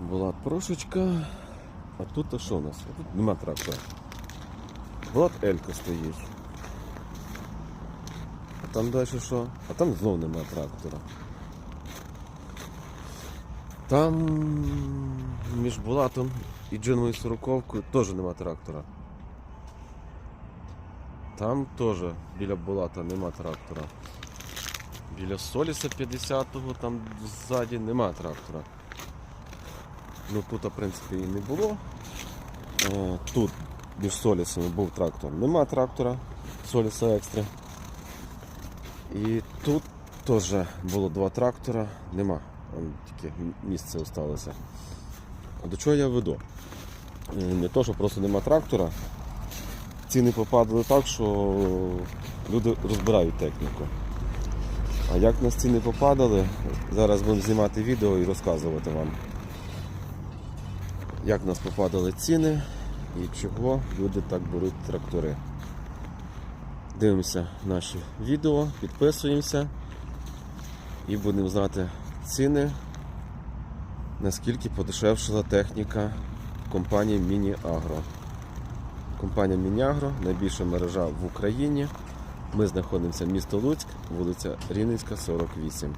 Була прошечка. А тут а що у нас? А Тут нема трактора. Була Елька стоїть. А там далі що? А там знов нема трактора. Там між Булатом і Джиновою сороковкою теж нема трактора. Там теж біля Булата нема трактора. Біля Соліса 50-го там ззаді нема трактора. Ну тут, в принципі, і не було. Е, Тут між Солісами був трактор. Нема трактора Соліса Екстра. І тут теж було два трактора, нема. Тільки місце залишилося. До чого я веду? Е, Не то, що просто нема трактора. Ціни попадали так, що люди розбирають техніку. А як на ціни попадали, зараз будемо знімати відео і розказувати вам, як в нас попадали ціни і чого люди так беруть трактори. Дивимося наші відео, підписуємося і будемо знати ціни, наскільки подешевшила техніка компанії Міні-Агро. Компанія Міні-Агро найбільша мережа в Україні. Ми знаходимося місто Луцьк, вулиця Рівненська, 48.